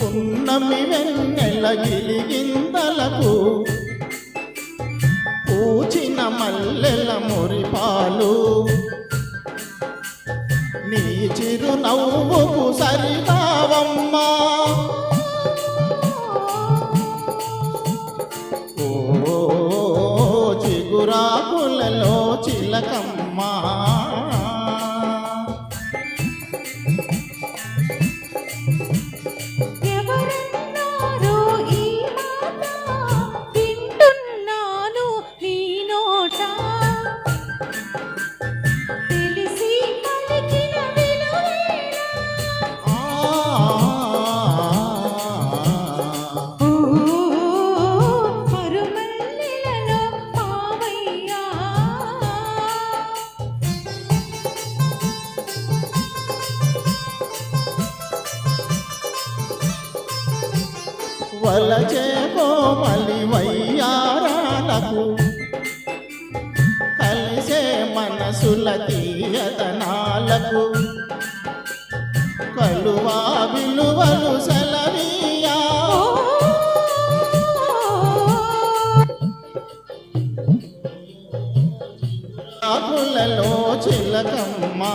పున్నమి వెన్నెల గిలిగిందలకు పూచిన మల్లెల మురిపాలు. నీ చిరునవ్వుకు సరిగావమ్మా ఓ చిగురాకులలో చిలకమ్మా. వలచే కోమలి వయ్యారాలకు కలిసే మనసుల తీయతనాలకు కలువా విలువలు సెలవీయా? ఆకులలో చిలకమ్మా.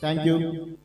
Thank, Thank you.